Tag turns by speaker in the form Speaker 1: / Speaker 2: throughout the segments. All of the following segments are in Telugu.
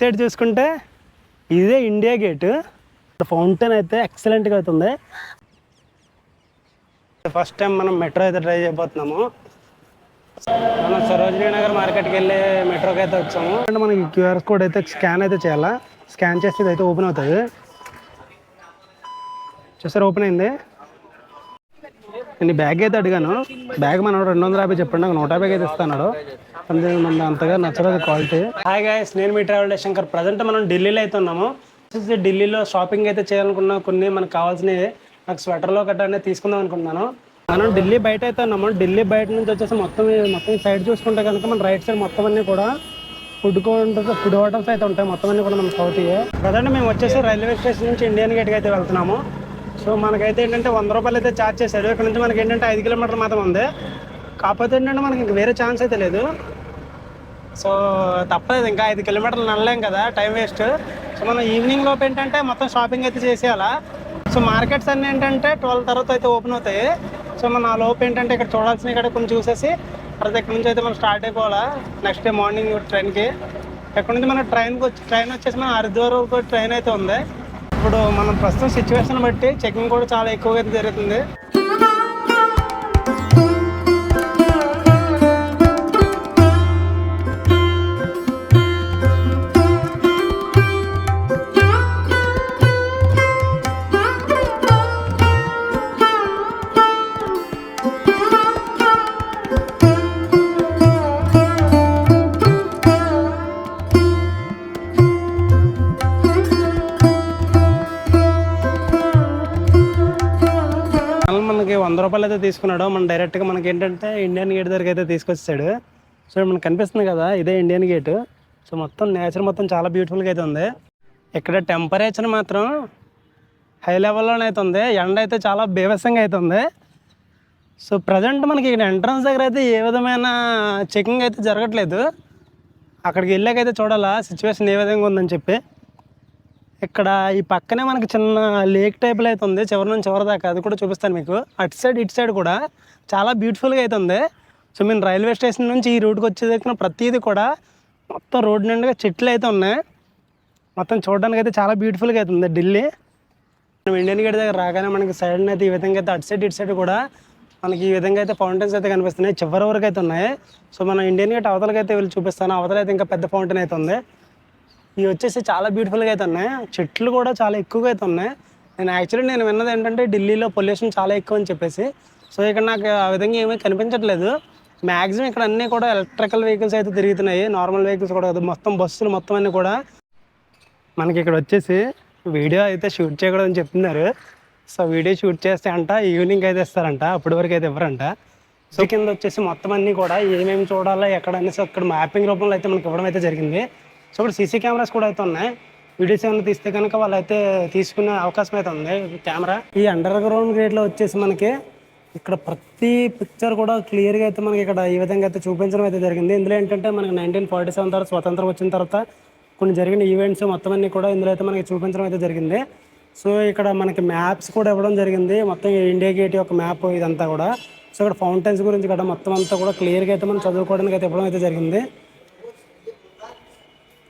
Speaker 1: సైడ్ చూసుకుంటే ఇదే ఇండియా గేట్. ఫౌంటైన్ అయితే ఎక్సలెంట్గా అవుతుంది. ఫస్ట్ టైం మనం మెట్రో అయితే ట్రై చేయబోతున్నాము. మనం సరోజినీ నగర్ మార్కెట్కి వెళ్ళి మెట్రోకి అయితే వచ్చాము. అంటే మనకి క్యూఆర్ కోడ్ అయితే స్కాన్ అయితే చేయాలా? స్కాన్ చేస్తే ఇది అయితే ఓపెన్ అవుతుంది. చూసారు ఓపెన్ అయింది? నేను బ్యాగ్ అయితే అడిగాను. బ్యాగ్ మనం రెండు వందల యాభై చెప్పండి. నాకు నూట యాభై అయితే ఇస్తాడు అందుకే మన అంతగా నచ్చలేదు క్వాలిటీ హాయ్ గాయస్ నేను మీ ట్రావెల్ శంకర్ ప్రజెంట్ మనం ఢిల్లీలో అయితే ఉన్నాము. ఢిల్లీలో షాపింగ్ అయితే చేయాలనుకున్న కొన్ని మనకు కావాల్సినవి నాకు స్వెటర్లో గట్రా అనేది తీసుకుందాం అనుకుంటున్నాను. మనం ఢిల్లీ బయట అయితే ఉన్నాము. ఢిల్లీ బయట నుంచి వచ్చేసి మొత్తం మొత్తం సైడ్ చూసుకుంటే కనుక మన రైట్ సైడ్ మొత్తం అన్ని కూడా ఫుడ్ కౌంటర్స్ ఫుడ్ హోటల్స్ అయితే ఉంటాయి. మొత్తం అన్ని కూడా మన సౌత్ ప్రజెంట్ మేము వచ్చేసి రైల్వే స్టేషన్ నుంచి ఇండియన్ గేట్కి అయితే వెళ్తున్నాము. సో మనకైతే ఏంటంటే వంద రూపాయలు అయితే ఛార్జ్ చేశారు. ఇక్కడ నుంచి మనకి ఏంటంటే ఐదు కిలోమీటర్లు మాత్రం ఉంది. కాకపోతే ఏంటంటే మనకి ఇంక వేరే ఛాన్స్ అయితే లేదు. సో తప్పలేదు ఇంకా ఐదు కిలోమీటర్లు నడలేం కదా టైం వేస్ట్ సో మనం ఈవినింగ్ లోపు ఏంటంటే మొత్తం షాపింగ్ అయితే చేసేయాలా. సో మార్కెట్స్ అన్నీ ఏంటంటే ట్వెల్వ్ తర్వాత అయితే ఓపెన్ అవుతాయి. సో మనం ఆ లోపు ఏంటంటే ఇక్కడ చూడాల్సినవి ఇక్కడ కొంచెం చూసేసి తర్వాత ఇక్కడ నుంచి అయితే మనం స్టార్ట్ అయిపోవాలా. నెక్స్ట్ డే మార్నింగ్ ట్రైన్కి ఇక్కడ నుంచి మన ట్రైన్కి వచ్చి ట్రైన్ వచ్చేసి మన హరిద్వార్ వరకు ట్రైన్ అయితే ఉంది. ఇప్పుడు మనం ప్రస్తుతం సిచ్యువేషన్ బట్టి చెకింగ్ కూడా చాలా ఎక్కువగా అయితే జరుగుతుంది. రూపాయలు అయితే తీసుకున్నాడు మనం డైరెక్ట్గా మనకి ఏంటంటే ఇండియన్ గేట్ దగ్గరికి అయితే తీసుకొచ్చాడు సో మనకు కనిపిస్తుంది కదా ఇదే ఇండియన్ గేట్ సో మొత్తం నేచర్ మొత్తం చాలా బ్యూటిఫుల్గా అయితే ఉంది. ఇక్కడ టెంపరేచర్ మాత్రం హై లెవెల్లోనే అయితే ఉంది. ఎండ అయితే చాలా బీభత్సంగా అయితే ఉంది. సో ప్రజెంట్ మనకి ఇక్కడ ఎంట్రన్స్ దగ్గర అయితే ఏ విధమైన చెకింగ్ అయితే జరగట్లేదు. అక్కడికి వెళ్ళాకైతే చూడాలా సిచ్యువేషన్ ఏ విధంగా ఉందని చెప్పి. ఇక్కడ ఈ పక్కనే మనకి చిన్న లేక్ టైప్లో అయితే ఉంది. చివరి నుంచి చివరి దాకా అది కూడా చూపిస్తాను మీకు. అటు సైడ్ ఇటు సైడ్ కూడా చాలా బ్యూటిఫుల్గా అయితే ఉంది. సో మేము రైల్వే స్టేషన్ నుంచి ఈ రూట్కి వచ్చేదక్కిన ప్రతిదీ కూడా మొత్తం రోడ్ నిండుగా చెట్లు అయితే ఉన్నాయి. మొత్తం చూడడానికి అయితే చాలా బ్యూటిఫుల్గా అయితే ఉంది ఢిల్లీ. మనం ఇండియన్ గేట్ దగ్గర రాగానే మనకి సైడ్ అయితే ఈ విధంగా అయితే అటు సైడ్ ఇటు సైడ్ కూడా మనకి ఈ విధంగా అయితే ఫౌంటైన్స్ అయితే కనిపిస్తున్నాయి. చివరి వరకు అయితే ఉన్నాయి. సో మనం ఇండియన్ గేట్ అవతలకైతే వెళ్ళి చూపిస్తాను. అవతల అయితే ఇంకా పెద్ద ఫౌంటైన్ అయితే ఉంది. ఇవి వచ్చేసి చాలా బ్యూటిఫుల్గా అయితే ఉన్నాయి. చెట్లు కూడా చాలా ఎక్కువగా అయితే ఉన్నాయి. నేను యాక్చువల్లీ నేను విన్నది ఏంటంటే ఢిల్లీలో పొల్యూషన్ చాలా ఎక్కువ అని చెప్పేసి. సో ఇక్కడ నాకు ఆ విధంగా ఏమీ కనిపించట్లేదు. మ్యాక్సిమం ఇక్కడ అన్నీ కూడా ఎలక్ట్రికల్ వెహికల్స్ అయితే తిరుగుతున్నాయి. నార్మల్ వెహికల్స్ కూడా కాదు మొత్తం బస్సులు మొత్తం అన్నీ కూడా. మనకి ఇక్కడ వచ్చేసి వీడియో అయితే షూట్ చేయకూడదని చెప్తున్నారు. సో వీడియో షూట్ చేస్తే అంట ఈవినింగ్ అయితే ఇస్తారంట అప్పటి వరకు అయితే ఇవ్వరంట. సో కింద వచ్చేసి మొత్తం అన్నీ కూడా ఏమేమి చూడాలో ఎక్కడ అనేసి అక్కడ మ్యాపింగ్ రూపంలో అయితే మనకి ఇవ్వడం అయితే జరిగింది. సో ఇక్కడ సీసీ కెమెరాస్ కూడా అయితే ఉన్నాయి. వీడియోస్ ఏమైనా తీస్తే కనుక వాళ్ళు అయితే తీసుకునే అవకాశం అయితే ఉంది కెమెరా. ఈ అండర్ గ్రౌండ్ గేట్లో వచ్చేసి మనకి ఇక్కడ ప్రతి పిక్చర్ కూడా క్లియర్గా అయితే మనకి ఇక్కడ ఈ విధంగా అయితే చూపించడం అయితే జరిగింది. ఇందులో ఏంటంటే మనకి నైన్టీన్ ఫార్టీ సెవెన్ తర్వాత స్వతంత్రం వచ్చిన తర్వాత కొన్ని జరిగిన ఈవెంట్స్ మొత్తం అన్ని కూడా ఇందులో అయితే మనకి చూపించడం అయితే జరిగింది. సో ఇక్కడ మనకి మ్యాప్స్ కూడా ఇవ్వడం జరిగింది. మొత్తం ఇండియా గేట్ యొక్క మ్యాప్ ఇదంతా కూడా. సో ఇక్కడ ఫౌంటైన్స్ గురించి కూడా మొత్తం అంతా కూడా క్లియర్గా అయితే మనం చదువుకోవడానికి అయితే ఇవ్వడం అయితే జరిగింది.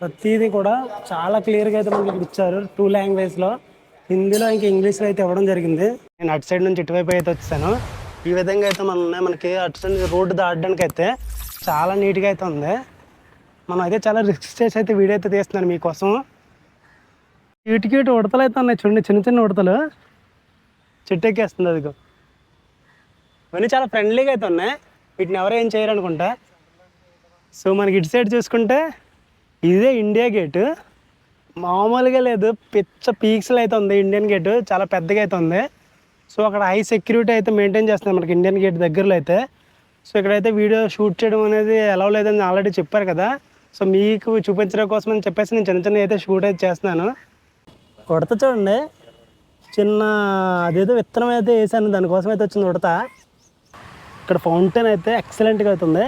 Speaker 1: ప్రతిదీ కూడా చాలా క్లియర్గా అయితే మనకి ఇప్పుడు ఇచ్చారు. టూ లాంగ్వేజ్లో హిందీలో ఇంకా ఇంగ్లీష్లో అయితే ఇవ్వడం జరిగింది. నేను అటు సైడ్ నుంచి ఇటువైపు అయితే వచ్చాను. ఈ విధంగా అయితే మనం ఉన్నాయి మనకి అటు సైడ్ రోడ్డు దాటడానికి అయితే చాలా నీట్గా అయితే ఉంది. మనం అయితే చాలా రిస్క్ చేసి అయితే వీడియో అయితే తీస్తున్నాను మీకోసం. ఇటుకి ఇటు ఉడతలు అయితే ఉన్నాయి చూడండి చిన్న చిన్న ఉడతలు. చెట్టు ఎక్కేస్తుంది అదిగో. ఇవన్నీ చాలా ఫ్రెండ్లీగా అయితే ఉన్నాయి. వీటిని ఎవరు ఏం చేయరు అనుకుంటా. సో మనకి ఇటు సైడ్ చూసుకుంటే ఇదే ఇండియా గేట్. మామూలుగా లేదు. పిచ్చ పీక్స్లో అయితే ఉంది. ఇండియన్ గేట్ చాలా పెద్దగా అయితే ఉంది. సో అక్కడ హై సెక్యూరిటీ అయితే మెయింటైన్ చేస్తుంది మనకి ఇండియన్ గేట్ దగ్గరలో అయితే. సో ఇక్కడైతే వీడియో షూట్ చేయడం అనేది ఎలా లేదని ఆల్రెడీ చెప్పారు కదా. సో మీకు చూపించడం కోసం అని చెప్పేసి నేను చిన్న చిన్న అయితే షూట్ అయితే చేస్తున్నాను. ఉడత చూడండి. చిన్న అదేదో విత్తనం అయితే వేసాను. దానికోసం అయితే వచ్చింది ఉడత. ఇక్కడ ఫౌంటైన్ అయితే ఎక్సలెంట్గా అవుతుంది.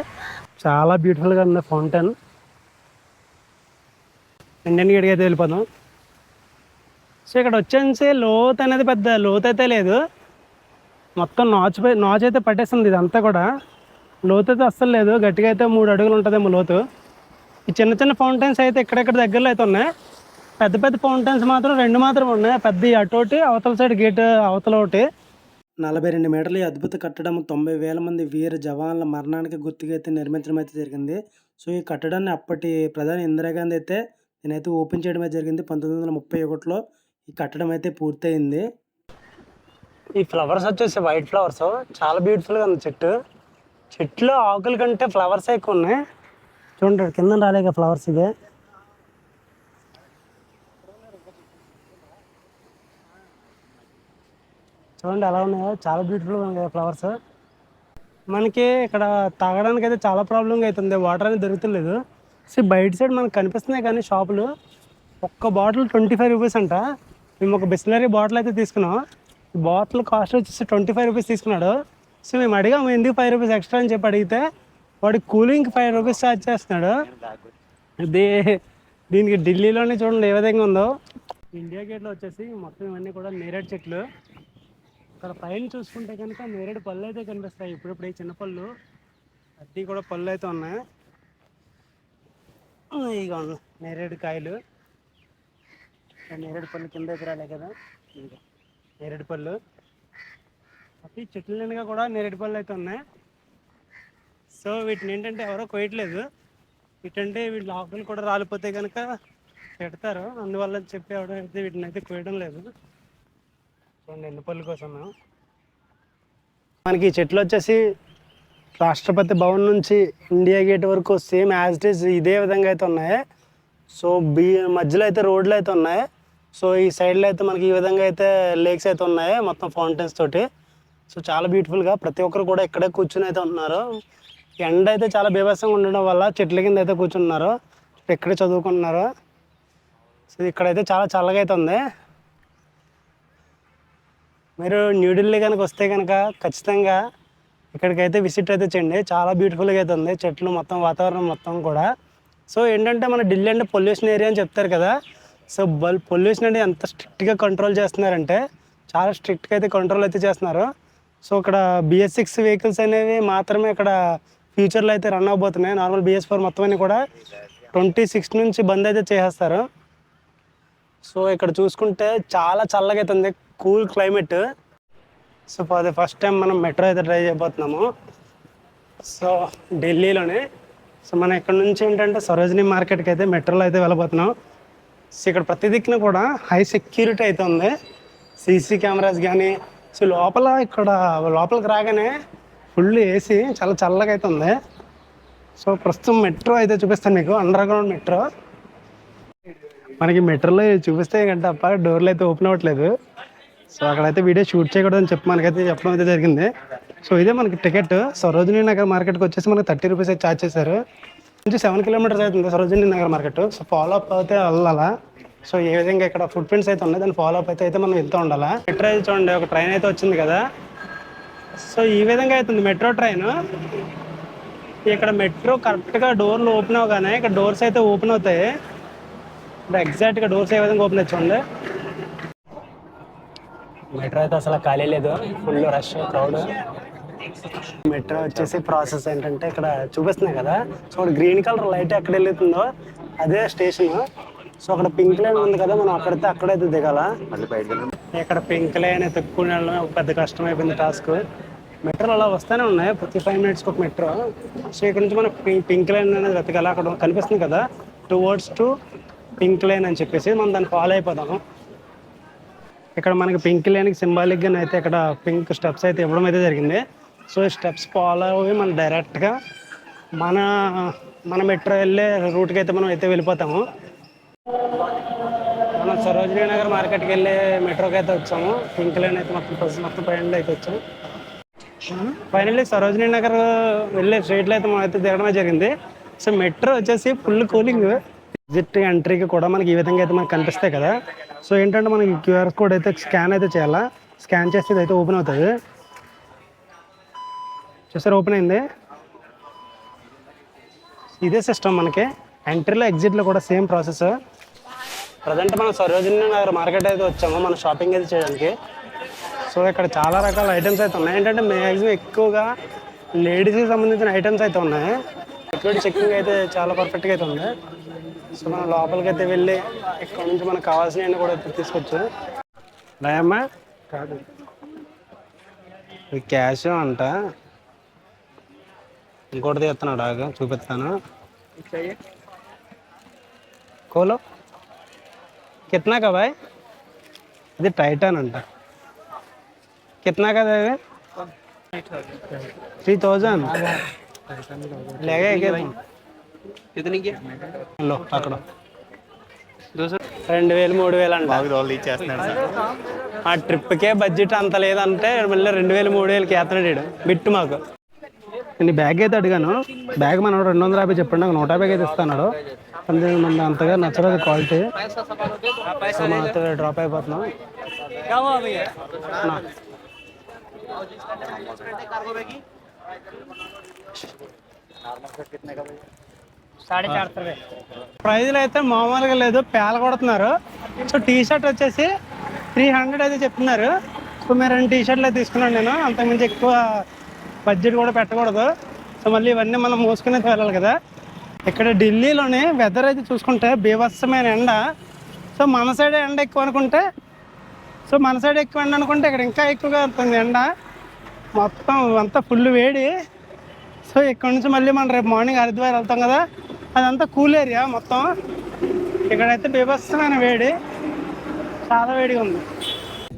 Speaker 1: చాలా బ్యూటిఫుల్గా ఉంది ఫౌంటైన్. ఇండియన్ గేట్కి అయితే వెళ్ళిపోదాం. సో ఇక్కడ వచ్చేసి లోత్ అనేది పెద్ద లోత్ అయితే లేదు. మొత్తం నాచు నాచు అయితే పట్టేస్తుంది ఇదంతా కూడా. లోతు అయితే అస్సలు లేదు. గట్టిగా అయితే మూడు అడుగులు ఉంటుందేమో లోతు. ఈ చిన్న చిన్న ఫౌంటైన్స్ అయితే ఇక్కడెక్కడ దగ్గరలో అయితే ఉన్నాయి. పెద్ద పెద్ద ఫౌంటైన్స్ మాత్రం రెండు మాత్రం ఉన్నాయి. పెద్ద అటోటి అవతల సైడ్ గేట్ అవతల ఒకటి. నలభై రెండు మీటర్ల ఈ అద్భుత కట్టడం తొంభై వేల మంది వీర జవాన్ల మరణానికి గుర్తుగా అయితే నిర్మించడం అయితే జరిగింది. సో ఈ కట్టడాన్ని అప్పటి ప్రధాని ఇందిరాగాంధీ అయితే నేనైతే ఓపెన్ చేయడం అయితే జరిగింది. పంతొమ్మిది వందల ముప్పై ఒకటిలో ఈ కట్టడం అయితే పూర్తయింది. ఈ ఫ్లవర్స్ వచ్చేసి వైట్ ఫ్లవర్స్. చాలా బ్యూటిఫుల్గా ఉంది చెట్టు. చెట్లు ఆకుల కంటే ఫ్లవర్స్ ఎక్కువ ఉన్నాయి. చూడండి కింద రాలేక ఫ్లవర్స్ ఇదే చూడండి ఎలా ఉన్నాయో. చాలా బ్యూటిఫుల్గా ఉన్నాయి ఫ్లవర్స్. మనకి ఇక్కడ తాగడానికి అయితే చాలా ప్రాబ్లంగా అవుతుంది. వాటర్ అనేది దొరుకుతలేదు. సో బయట సైడ్ మనకు కనిపిస్తున్నాయి కానీ షాపులు. ఒక్క బాటిల్ ట్వంటీ ఫైవ్ రూపీస్ అంట. మేము ఒక బిస్లరీ బాటిల్ అయితే తీసుకున్నాం. బాటిల్ కాస్ట్ వచ్చేసి ట్వంటీ ఫైవ్ రూపీస్ తీసుకున్నాడు. సో మేము అడిగాము ఎందుకు ఫైవ్ రూపీస్ ఎక్స్ట్రా? అని చెప్పి అడిగితే వాడి కూలింగ్ ఫైవ్ రూపీస్ ఛార్జ్ చేస్తున్నాడు. ఇది దీనికి ఢిల్లీలోనే చూడండి ఏ విధంగా ఉందో. ఇండియా గేట్లో వచ్చేసి మొత్తం ఇవన్నీ కూడా నేరేడు చెట్లు. ఇక్కడ పైన చూసుకుంటే కనుక నేరేడు పళ్ళు అయితే కనిపిస్తాయి. ఇప్పుడిప్పుడు ఈ చిన్న పళ్ళు. అన్నీ కూడా పళ్ళు అయితే ఉన్నాయి. ఇక నేరేడు కాయలు. నేరేడు పళ్ళు కింద ఎదురాలే రాలే కదా. నేరేడు పళ్ళు. అవి చెట్ల నిండుగా కూడా నేరేడు పళ్ళు అయితే ఉన్నాయి. సో వీటిని ఏంటంటే ఎవరో కోయట్లేదు వీటంటే వీటి ఆకులు కూడా రాలిపోతే కనుక పెడతారు. అందువల్ల చెప్పి ఎవరైతే వీటిని అయితే కోయడం లేదు. చూడండి ఎన్ని పళ్ళు కోసం మనకి ఈ చెట్లు వచ్చేసి రాష్ట్రపతి భవన్ నుంచి ఇండియా గేట్ వరకు సేమ్ యాజ్ ఇట్ ఈస్ ఇదే విధంగా అయితే ఉన్నాయి. సో బీ మధ్యలో అయితే రోడ్లు అయితే ఉన్నాయి. సో ఈ సైడ్లో అయితే మనకి ఈ విధంగా అయితే లేక్స్ అయితే ఉన్నాయి మొత్తం ఫౌంటైన్స్ తోటి. సో చాలా బ్యూటిఫుల్గా ప్రతి ఒక్కరు కూడా ఇక్కడే కూర్చుని అయితే ఉన్నారు ఎండ అయితే చాలా బీభత్సంగా ఉండడం వల్ల చెట్ల కింద అయితే కూర్చున్నారు. ఇక్కడే చదువుకుంటున్నారు. సో ఇక్కడైతే చాలా చల్లగా అయితే ఉంది. మీరు న్యూఢిల్లీ కనుక వస్తే కనుక ఖచ్చితంగా ఇక్కడికైతే విజిట్ అయితే చేయండి. చాలా బ్యూటిఫుల్గా అయితే ఉంది. చెట్లు మొత్తం వాతావరణం మొత్తం కూడా. సో ఏంటంటే మన ఢిల్లీ అంటే పొల్యూషన్ ఏరియా అని చెప్తారు కదా. సో బల్ పొల్యూషన్ అనేది ఎంత స్ట్రిక్ట్గా కంట్రోల్ చేస్తున్నారంటే చాలా స్ట్రిక్ట్గా అయితే కంట్రోల్ అయితే చేస్తున్నారు. సో ఇక్కడ బిఎస్ సిక్స్ వెహికల్స్ అనేవి మాత్రమే ఇక్కడ ఫ్యూచర్లో అయితే రన్ అవబోతున్నాయి. నార్మల్ బిఎస్ ఫోర్ మొత్తం అన్ని కూడా ట్వంటీ సిక్స్ నుంచి బంద్ అయితే చేసేస్తారు. సో ఇక్కడ చూసుకుంటే చాలా చల్లగా అయితే ఉంది. Cool climate so for first time మనం మెట్రో అయితే ట్రై చేయబోతున్నాము. సో ఢిల్లీలోనే. సో మనం ఇక్కడ నుంచి ఏంటంటే సరోజినీ మార్కెట్కి అయితే మెట్రోలో అయితే వెళ్ళబోతున్నాం. సో ఇక్కడ ప్రతి దిక్కున కూడా హై సెక్యూరిటీ అయితే ఉంది. సీసీ కెమెరాస్ కానీ సో లోపల ఇక్కడ లోపలికి రాగానే ఫుల్ ఏసీ చాలా చల్లగా అయితే ఉంది. సో ప్రస్తుతం మెట్రో అయితే చూపిస్తాను మీకు అండర్ గ్రౌండ్ మెట్రో మనకి మెట్రోలో చూపిస్తే కంటే తప్ప డోర్లు అయితే ఓపెన్ అవ్వట్లేదు. సో అక్కడైతే వీడియో షూట్ చేయకూడదని చెప్పి మనకైతే చెప్పడం అయితే జరిగింది. సో ఇదే మనకి టికెట్. సరోజినీ నగర్ మార్కెట్కి వచ్చేసి మనకి థర్టీ రూపీస్ అయితే ఛార్జ్ చేశారు. నుంచి సెవెన్ కిలోమీటర్స్ అవుతుంది Sarojini Nagar market. So follow up అయితే వెళ్ళాలా? సో ఏ విధంగా ఇక్కడ ఫుట్ ప్రింట్స్ అయితే ఉన్నాయి? దాన్ని ఫాలో అప్ అయితే అయితే మనం వెళ్తూ ఉండాలా? మెట్రో అయితే చూడండి ఒక ట్రైన్ అయితే వచ్చింది కదా. సో ఈ విధంగా అవుతుంది మెట్రో ట్రైన్ ఇక్కడ మెట్రో కరెక్ట్గా డోర్లు ఓపెన్ అవగానే ఇక్కడ డోర్స్ అయితే ఓపెన్ అవుతాయి. ఇప్పుడు ఎగ్జాక్ట్గా డోర్స్ ఏ విధంగా ఓపెన్ అవుతుంది చూడండి. మెట్రో అయితే అసలు ఖాళీ లేదు. ఫుల్ రష్ క్రౌడ్ మెట్రో వచ్చేసి ప్రాసెస్ ఏంటంటే ఇక్కడ చూపిస్తున్నాయి కదా. సో గ్రీన్ కలర్ లైట్ ఎక్కడ వెళ్తుందో అదే స్టేషన్ సో అక్కడ పింక్ లైన్ ఉంది కదా మనం అక్కడితే అక్కడైతే దిగాల. ఇక్కడ పింక్ లైన్ ఎత్తుక్కుని వెళ్ళడం పెద్ద కష్టం అయిపోయింది టాస్క్ మెట్రోలు అలా వస్తూనే ఉన్నాయి ప్రతి ఫైవ్ మినిట్స్కి ఒక మెట్రో. సో ఇక్కడ నుంచి మనం పింక్ లైన్ అనేది వెతకాలి. అక్కడ కనిపిస్తుంది కదా two words to pink line అని చెప్పేసి మనం దాన్ని ఫాలో అయిపోదాము. ఇక్కడ మనకి పింక్ లేనికి సింబాలిక్గా అయితే ఇక్కడ పింక్ స్టెప్స్ అయితే ఇవ్వడం అయితే జరిగింది. సో ఈ స్టెప్స్ ఫాలో అవి మనం డైరెక్ట్గా మన మన మెట్రో వెళ్ళే రూట్కి అయితే మనం అయితే వెళ్ళిపోతాము. మనం సరోజినీ నగర్ మార్కెట్కి వెళ్ళే మెట్రోకి అయితే వచ్చాము. పింక్ లైన్ అయితే మొత్తం మొత్తం పైన అయితే వచ్చాము. ఫైనల్లీ సరోజినీ నగర్ వెళ్ళే స్ట్రీట్లో అయితే మనం అయితే దిగడమే జరిగింది. సో మెట్రో వచ్చేసి ఫుల్ కూలింగ్. ఎగ్జిట్ ఎంట్రీకి కూడా మనకి ఈ విధంగా అయితే మనకు కనిపిస్తాయి కదా. సో ఏంటంటే మనకి క్యూఆర్ కోడ్ అయితే స్కాన్ అయితే చేయాలా? స్కాన్ చేస్తే ఇది అయితే ఓపెన్ అవుతుంది. చూసారు ఓపెన్ అయింది? ఇదే సిస్టమ్ మనకి. ఎంట్రీలో ఎగ్జిట్లో కూడా సేమ్ ప్రాసెస్ ప్రజెంట్ మనం సరోజిని నగర్ మార్కెట్ అయితే వచ్చాము మనం షాపింగ్ అయితే చేయడానికి. సో ఇక్కడ చాలా రకాల ఐటమ్స్ అయితే ఉన్నాయి. ఏంటంటే మ్యాక్సిమం ఎక్కువగా లేడీస్కి సంబంధించిన ఐటమ్స్ అయితే ఉన్నాయి. సెక్యూరిటీ చెక్కింగ్ అయితే చాలా పర్ఫెక్ట్గా అయితే ఉంది. సో మనం లోపలికి అయితే వెళ్ళి ఇక్కడ నుంచి మనకు కావాల్సినవన్నీ కూడా తీసుకొచ్చు. నాయమ్మా కాదు. క్యాష్ అంట. ఇంకోటి తీస్తున్నాడు ఆగా చూపిస్తాను. కోలో? కిतना కాబాయ్ ఇది టైటాన్ అంట. కెత్నాక అది త్రీ థౌజండ్ లేగా
Speaker 2: कितनी की
Speaker 1: లో అక్కడ రెండు వేలు మూడు వేలు అంట
Speaker 2: రోజులు ఇచ్చేస్తున్నాడు సార్
Speaker 1: ఆ ట్రిప్కే బడ్జెట్ అంత లేదంటే మళ్ళీ రెండు వేలు మూడు వేలకి వేస్తున్నాడు ఈడు. బిట్టు మాకు నేను బ్యాగ్ అయితే అడిగాను బ్యాగ్ మనం రెండు వందల యాభై చెప్పండి నాకు నూట యాభై అయితే ఇస్తున్నాడు అంతే మన అంతగా నచ్చలేదు క్వాలిటీ సో మనం అయితే డ్రాప్ అయిపోతున్నాం నా. ప్రైజ్లు అయితే మామూలుగా లేదు పేల కొడుతున్నారు. సో టీ షర్ట్ వచ్చేసి త్రీ హండ్రెడ్ అయితే చెప్తున్నారు. సో మీరు రెండు టీ షర్ట్లు అయితే తీసుకున్నాను నేను. అంతకుమించి ఎక్కువ బడ్జెట్ కూడా పెట్టకూడదు. సో మళ్ళీ ఇవన్నీ మనం మూసుకునేది వెళ్ళాలి కదా. ఇక్కడ ఢిల్లీలోని వెదర్ అయితే చూసుకుంటే బీభత్సమైన ఎండ. సో మన సైడ్ ఎండ ఎక్కువ అనుకుంటే సో మన సైడ్ ఎక్కువ ఎండ అనుకుంటే ఇక్కడ ఇంకా ఎక్కువగా ఉంటుంది ఎండ. మొత్తం అంతా ఫుల్ వేడి. సో ఇక్కడ నుంచి మళ్ళీ మనం రేపు మార్నింగ్ హరిద్వార్ వెళ్తాం కదా అదంతా కూల్ ఏరియా మొత్తం. ఇక్కడైతే బీభత్సమైన వేడి. చాలా వేడిగా ఉంది.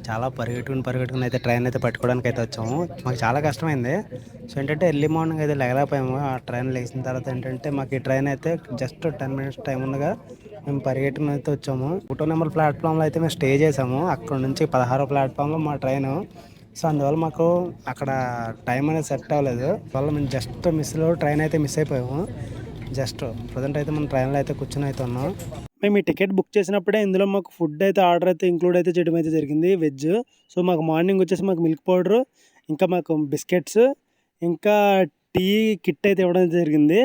Speaker 1: చాలా పరిగెట్టుకుని పరిగెట్టుకుని అయితే ట్రైన్ అయితే పట్టుకోవడానికి అయితే వచ్చాము. మాకు చాలా కష్టమైంది. సో ఏంటంటే ఎర్లీ మార్నింగ్ అయితే లేకపోయాము. ఆ ట్రైన్ లేచిన తర్వాత ఏంటంటే మాకు ఈ ట్రైన్ అయితే జస్ట్ టెన్ మినిట్స్ టైం ఉండగా మేము పరిగెట్టుకుని అయితే వచ్చాము. ఒకటో నెంబర్ ప్లాట్ఫామ్లో అయితే మేము స్టే చేసాము. అక్కడ నుంచి పదహారో ప్లాట్ఫామ్లో మా ట్రైన్. సో అందువల్ల మాకు అక్కడ టైం అనేది సెట్ అవ్వలేదు. వల్ల మేము జస్ట్ మిస్లో ట్రైన్ అయితే మిస్ అయిపోయాము. జస్ట్ ప్రజెంట్ అయితే మనం ట్రైన్లో అయితే కూర్చొని అయితే ఉన్నాం. మేము ఈ టికెట్ బుక్ చేసినప్పుడే ఇందులో మాకు ఫుడ్ అయితే ఆర్డర్ అయితే ఇంక్లూడ్ అయితే చేయడం అయితే జరిగింది. వెజ్ సో మాకు మార్నింగ్ వచ్చేసి మాకు మిల్క్ పౌడర్ ఇంకా మాకు బిస్కెట్స్ ఇంకా టీ కిట్ అయితే ఇవ్వడం అయితే జరిగింది.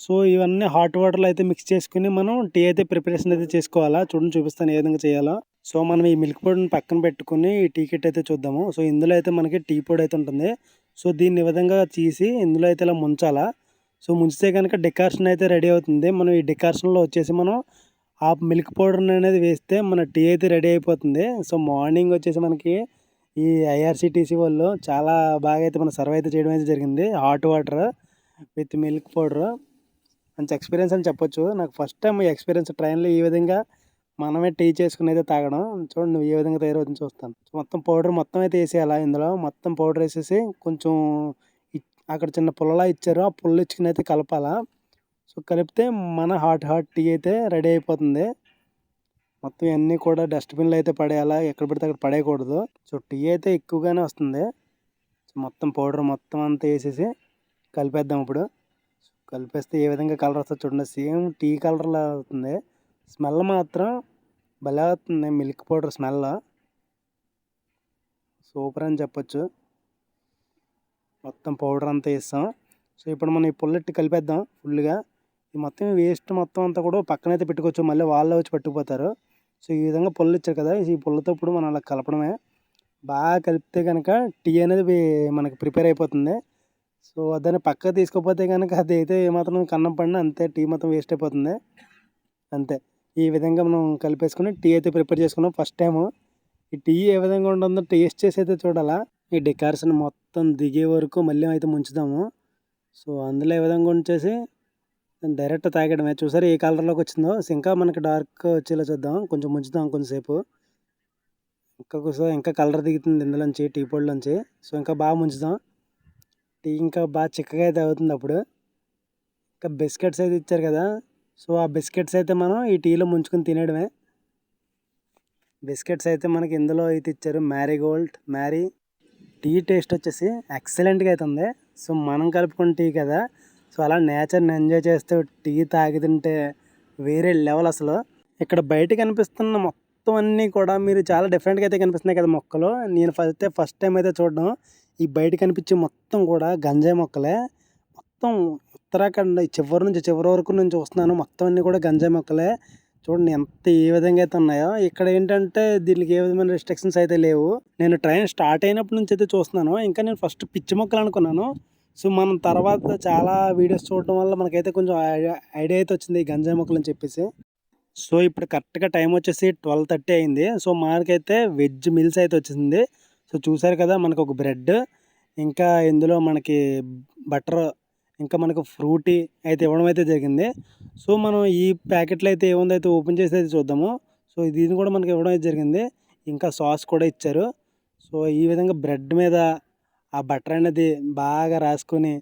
Speaker 1: సో ఇవన్నీ హాట్ వాటర్లో అయితే మిక్స్ చేసుకుని మనం టీ అయితే ప్రిపరేషన్ అయితే చేసుకోవాలా? చూడండి చూపిస్తాను ఏ విధంగా చేయాలో. సో మనం ఈ మిల్క్ పౌడర్ని పక్కన పెట్టుకుని ఈ టీ కిట్ అయితే చూద్దాము. సో ఇందులో అయితే మనకి టీ పొడి అయితే ఉంటుంది. సో దీన్ని విధంగా తీసి ఇందులో అయితే ఇలా ముంచాలా. సో ముంచితే కనుక డికాషన్ అయితే రెడీ అవుతుంది. మనం ఈ డికాషన్లో వచ్చేసి మనం ఆ మిల్క్ పౌడర్ అనేది వేస్తే మన టీ అయితే రెడీ అయిపోతుంది. సో మార్నింగ్ వచ్చేసి మనకి ఈ ఐఆర్సిటీసీ వాళ్ళు చాలా బాగా అయితే మన సర్వ్ అయితే చేయడం అయితే జరిగింది. Hot water with milk powder మంచి ఎక్స్పీరియన్స్ అని చెప్పొచ్చు. నాకు ఫస్ట్ టైం ఈ ఎక్స్పీరియన్స్ ట్రైన్లో ఈ విధంగా మనమే టీ చేసుకుని అయితే తాగడం. చూడండి నువ్వు ఏ విధంగా తయారవుతుంది చూస్తాను. మొత్తం పౌడర్ మొత్తం అయితే వేసేయాలా ఇందులో? మొత్తం పౌడర్ వేసేసి కొంచెం ఇ- అక్కడ చిన్న పుల్లలా ఇచ్చారు. ఆ పుల్ల ఇచ్చుకుని అయితే కలపాలా? సో కలిపితే మన హాట్ హాట్ టీ అయితే రెడీ అయిపోతుంది. మొత్తం ఇవన్నీ కూడా డస్ట్బిన్లో అయితే పడేయాలా? ఎక్కడ పడితే అక్కడ పడేయకూడదు. సో టీ అయితే ఎక్కువగానే వస్తుంది. సో మొత్తం పౌడర్ మొత్తం అంతా వేసేసి కలిపేద్దాం ఇప్పుడు. కలిపేస్తే ఏ విధంగా కలర్ వస్తుంది చూడండి. సేమ్ టీ కలర్లా అవుతుంది. స్మెల్ మాత్రం భలే అవుతుంది మిల్క్ పౌడర్ స్మెల్. సూపర్ అని చెప్పొచ్చు. మొత్తం పౌడర్ అంతా వేస్తాం సో ఇప్పుడు మనం ఈ పుల్లెట్ కలిపేద్దాం ఫుల్గా ఈ మొత్తం వేస్ట్ మొత్తం అంతా కూడా పక్కనైతే పెట్టుకోవచ్చు. మళ్ళీ వాళ్ళే వచ్చి పట్టుకుపోతారు. సో ఈ విధంగా పుల్ల ఇచ్చారు కదా. ఈ పుల్లతో ఇప్పుడు మనం అలా కలపడమే. బాగా కలిపితే కనుక టీ అనేది మనకు మనకి ప్రిపేర్ అయిపోతుంది. సో దాన్ని పక్కకు తీసుకోపోతే కనుక అది అయితే ఏమాత్రం కన్నం పడినా అంతే. టీ మొత్తం వేస్ట్ అయిపోతుంది. అంతే. ఈ విధంగా మనం కలిపేసుకుని టీ అయితే ప్రిపేర్ చేసుకున్నాం ఫస్ట్ టైము. ఈ టీ ఏ విధంగా ఉంటుందో టేస్ట్ చేసి అయితే చూడాలా. ఈ డెకారేషన్ మొత్తం దిగే వరకు మళ్ళీ అయితే ముంచుదాము. సో అందులో ఏ విధంగా ఉంచేసి డైరెక్ట్ తాగడమే. చూసారు ఏ కలర్లోకి వచ్చిందో? సో ఇంకా మనకి డార్క్ వచ్చేలా చూద్దాం. కొంచెం ముంచుదాం కొంచెంసేపు. ఇంకా కొంచెం ఇంకా కలర్ దిగుతుంది ఇందులోంచి టీ పొడిలోంచి. సో ఇంకా బాగా ముంచుదాం. టీ ఇంకా బాగా చిక్కగా అయితే అవుతుంది అప్పుడు. ఇంకా బిస్కెట్స్ అయితే ఇచ్చారు కదా. సో ఆ బిస్కెట్స్ అయితే మనం ఈ టీలో ముంచుకొని తినేయడమే. బిస్కెట్స్ అయితే మనకి ఇందులో అయితే ఇచ్చారు మ్యారీగోల్డ్ మ్యారీ టీ టేస్ట్ వచ్చేసి ఎక్సలెంట్గా అయితే ఉంది. సో మనం కలుపుకున్న టీ కదా. సో అలా నేచర్ని ఎంజాయ్ చేస్తూ టీ తాగి తింటే వేరే లెవెల్ అసలు. ఇక్కడ బయట కనిపిస్తున్న మొత్తం అన్నీ కూడా మీరు చాలా డిఫరెంట్గా అయితే కనిపిస్తున్నాయి కదా మొక్కలు. నేను ఫస్ట్ ఫస్ట్ టైం అయితే చూడడం. ఈ బయట కనిపించే మొత్తం కూడా గంజాయి మొక్కలే. మొత్తం ఉత్తరాఖండ్ ఈ చివరి నుంచి చివరి వరకు నేను చూస్తున్నాను మొత్తం అన్నీ కూడా గంజాయి మొక్కలే. చూడండి ఎంత ఏ విధంగా అయితే ఉన్నాయో. ఇక్కడ ఏంటంటే దీనికి ఏ విధమైన రెస్ట్రిక్షన్స్ అయితే లేవు. నేను ట్రైన్ స్టార్ట్ అయినప్పటి నుంచి అయితే చూస్తున్నాను. ఇంకా నేను ఫస్ట్ పిచ్చి మొక్కలు అనుకున్నాను. సో మనం తర్వాత చాలా వీడియోస్ చూడటం వల్ల మనకైతే కొంచెం ఐడియా ఐడియా అయితే వచ్చింది ఈ గంజాయి మొక్కలు అని చెప్పేసి. సో ఇప్పుడు కరెక్ట్గా టైం వచ్చేసి ట్వెల్వ్ థర్టీ అయింది. సో మనకైతే వెజ్ మిల్స్ అయితే వచ్చింది. సో చూసారు కదా మనకు ఒక బ్రెడ్ ఇంకా ఇందులో మనకి బటర్ ఇంకా మనకు ఫ్రూటీ అయితే ఇవ్వడం అయితే జరిగింది. సో మనం ఈ ప్యాకెట్లో అయితే ఏముందో అయితే ఓపెన్ చేసి అయితే చూద్దాము. సో దీన్ని కూడా మనకి ఇవ్వడం అయితే జరిగింది. ఇంకా సాస్ కూడా ఇచ్చారు. సో ఈ విధంగా బ్రెడ్ మీద ఆ బటర్ అనేది బాగా రాసుకొని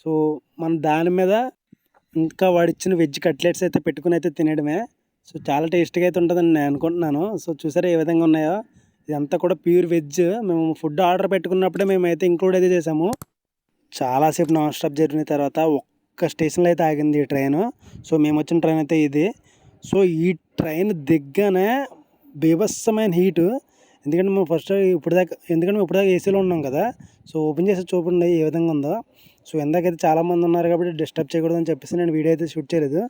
Speaker 1: సో మన దాని మీద ఇంకా వాడిచ్చిన వెజ్ కట్లెట్స్ అయితే పెట్టుకుని అయితే తినడమే సో చాలా టేస్ట్గా అయితే ఉంటుందని నేను అనుకుంటున్నాను. సో చూసారా ఏ విధంగా ఉన్నాయో? ఇదంతా కూడా ప్యూర్ వెజ్. మేము ఫుడ్ ఆర్డర్ పెట్టుకున్నప్పుడే మేమైతే ఇంక్లూడ్ అయితే చేసాము. చాలాసేపు నాన్ స్టాప్ జరిగిన తర్వాత ఒక్క స్టేషన్లో అయితే ఆగింది ఈ ట్రైన్. సో మేము వచ్చిన ట్రైన్ అయితే ఇది. సో ఈ ట్రైన్ దిగ్గానే బీభత్సమైన హీటు. ఎందుకంటే మేము ఫస్ట్ ఇప్పటిదాకా ఎందుకంటే మేము ఇప్పటిదాకా ఏసీలో ఉన్నాం కదా. సో ఓపెన్ చేసి చూపండి ఏ విధంగా ఉందో. సో ఎందాకైతే చాలామంది ఉన్నారు కాబట్టి డిస్టర్బ్ చేయకూడదని చెప్పేసి నేను వీడియో అయితే షూట్ చేయలేదు.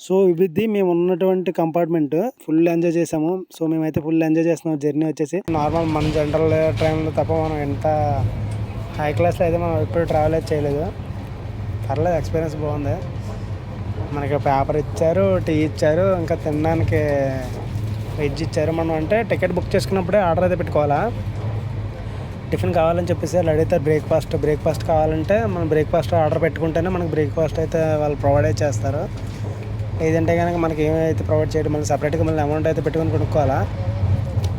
Speaker 1: సో ఇది మేము ఉన్నటువంటి కంపార్ట్మెంట్. ఫుల్ ఎంజాయ్ చేసాము సో మేమైతే ఫుల్ ఎంజాయ్ చేస్తున్నాం. జర్నీ వచ్చేసి. నార్మల్ మన జనరల్ ట్రైన్లో తప్ప మనం ఎంత హై క్లాస్లో అయితే మనం ఎప్పుడు ట్రావెల్ అయితే చేయలేదు. పర్లేదు ఎక్స్పీరియన్స్ బాగుంది. మనకి పేపర్ ఇచ్చారు టీ ఇచ్చారు ఇంకా తినడానికి వెజ్ ఇచ్చారు. మనం అంటే టికెట్ బుక్ చేసుకున్నప్పుడే ఆర్డర్ అయితే పెట్టుకోవాలా? టిఫిన్ కావాలని చెప్పేసి వాళ్ళు అడుగుతారు బ్రేక్ఫాస్ట్ బ్రేక్ఫాస్ట్ కావాలంటే మనం బ్రేక్ఫాస్ట్ ఆర్డర్ పెట్టుకుంటేనే మనకి బ్రేక్ఫాస్ట్ అయితే వాళ్ళు ప్రొవైడ్ చేస్తారు. లేదంటే కనుక మనకి ఏమైతే ప్రొవైడ్ చేయడం మళ్ళీ సపరేట్గా మళ్ళీ అమౌంట్ అయితే పెట్టుకొని కొనుక్కోవాలా?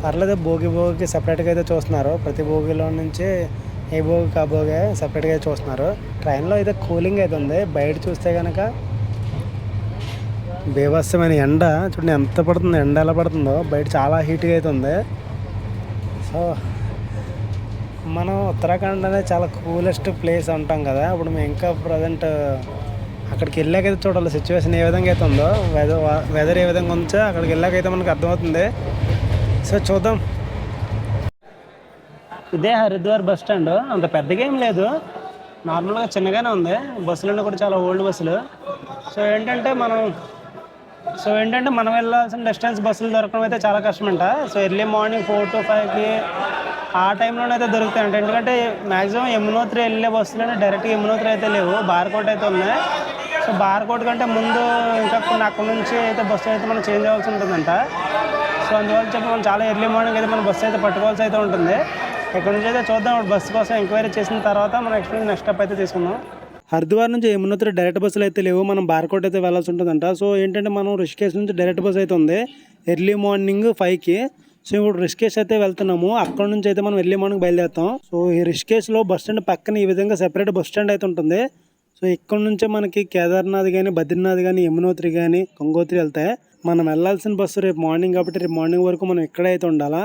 Speaker 1: పర్లేదు భోగి భోగికి సపరేట్గా అయితే చూస్తున్నారు. ప్రతి భోగిలో నుంచి ఏ భోగి ఆ సపరేట్గా అయితే చూస్తున్నారు. ట్రైన్లో అయితే కూలింగ్ అయితే ఉంది. బయట చూస్తే కనుక బీభత్సమైన ఎండ. చూడండి ఎంత పడుతుంది ఎండ ఎలా పడుతుందో. బయట చాలా హీట్గా అయితే ఉంది. సో మనం ఉత్తరాఖండ్ అనేది చాలా కూలెస్ట్ ప్లేస్ అంటాం కదా. ఇప్పుడు మేము ఇంకా ప్రజెంట్ అక్కడికి వెళ్ళాకైతే చూడాలి. సిచ్యువేషన్ ఏ విధంగా అయితే ఉందో వెదర్ వెదర్ ఏ విధంగా ఉందో అక్కడికి వెళ్ళాకైతే మనకు అర్థమవుతుంది. సో చూద్దాం. ఇదే హరిద్వార్ బస్ స్టాండ్. అంత పెద్దగా ఏం లేదు. నార్మల్గా చిన్నగానే ఉంది. బస్సులన్నీ కూడా చాలా ఓల్డ్ బస్సులు. సో ఏంటంటే మనం సో ఏంటంటే మనం వెళ్ళాల్సిన డిస్టెన్స్ బస్సులు దొరకడం అయితే చాలా కష్టమంట. So early morning four to ఫైవ్కి ఆ టైంలోనైతే దొరుకుతాయి అంట. ఎందుకంటే మ్యాక్సిమం యమునోత్రి వెళ్ళే బస్సులు డైరెక్ట్గా యమునోత్రి అయితే లేవు. బార్కోట్ అయితే ఉన్నాయి. సో బార్కోట్ కంటే ముందు ఇంకా కొన్ని అక్కడ నుంచి అయితే బస్సు అయితే మనం చేంజ్ అవ్వాల్సి ఉంటుందంట. సో అందువల్ల చెప్పి మనం చాలా ఎర్లీ మార్నింగ్ అయితే మనం బస్సు అయితే పట్టుకోవాల్సి అయితే ఉంటుంది. ఇక్కడ నుంచి అయితే చూద్దాం బస్సు కోసం ఎంక్వైరీ చేసిన తర్వాత మనం ఎక్స్పీరియన్స్ నెక్స్ట్ స్టెప్ అయితే తీసుకుందాం. హరిద్వార్ నుంచి యమునోత్రి డైరెక్ట్ బస్సులు అయితే లేవు. మనం బార్కోట్ అయితే వెళ్ళాల్సి ఉంటుందంట. సో ఏంటంటే మనం రిషికేష్ నుంచి డైరెక్ట్ బస్ అయితే ఉంది. ఎర్లీ మార్నింగ్ ఫైవ్కి. సో ఇప్పుడు రిషికేష్ అయితే వెళ్తున్నాము. అక్కడ నుంచి అయితే మనం ఎర్లీ మార్నింగ్ బయలుదేరుతాం. సో ఈ రిషికేష్లో బస్ స్టాండ్ పక్కన ఈ విధంగా సెపరేట్ బస్ స్టాండ్ అయితే ఉంటుంది. సో ఇక్కడ నుంచే మనకి కేదార్నాథ్ కానీ బద్రీనాథ్ కానీ యమునోత్రి కానీ గంగోత్రి వెళ్తాయి. మనం వెళ్ళాల్సిన బస్సు రేపు మార్నింగ్ కాబట్టి రేపు మార్నింగ్ వరకు మనం ఇక్కడైతే ఉండాలా?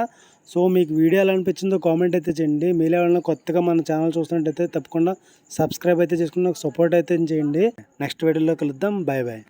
Speaker 1: సో మీకు వీడియో ఎలా అనిపించిందో కామెంట్ అయితే చేయండి. మీలో ఎవరైనా కొత్తగా మన ఛానల్ చూస్తున్నట్టయితే తప్పకుండా సబ్స్క్రైబ్ అయితే చేసుకుని నాకు సపోర్ట్ అయితే చేయండి. నెక్స్ట్ వీడియోలో కలుద్దాం. Bye bye